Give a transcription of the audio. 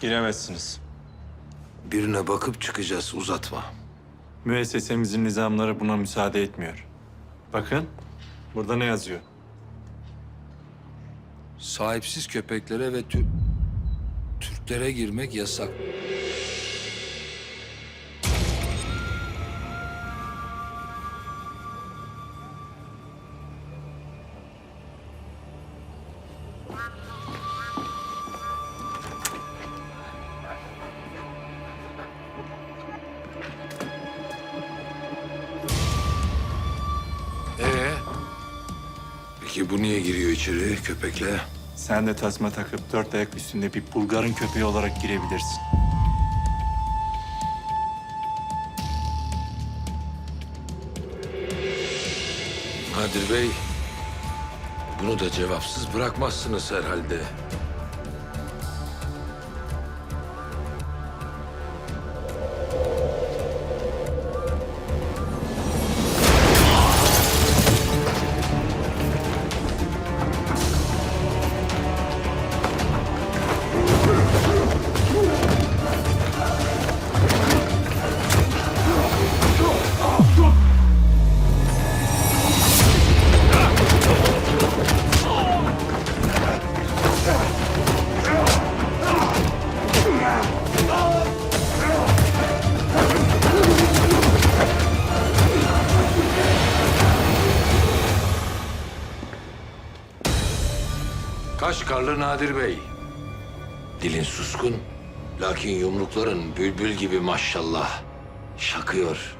Giremezsiniz. Birine bakıp çıkacağız uzatma. Müessesemizin nizamları buna müsaade etmiyor. Bakın, burada ne yazıyor? Sahipsiz köpeklere ve Tür- Türklere girmek yasak. Peki bu niye giriyor içeri köpekle? Sen de tasma takıp dört ayak üstünde bir Bulgar'ın köpeği olarak girebilirsin. Nadir Bey, bunu da cevapsız bırakmazsınız herhalde. Kaşgarlı Nadir Bey. Dilin suskun, lakin yumrukların bülbül gibi maşallah. Şakıyor.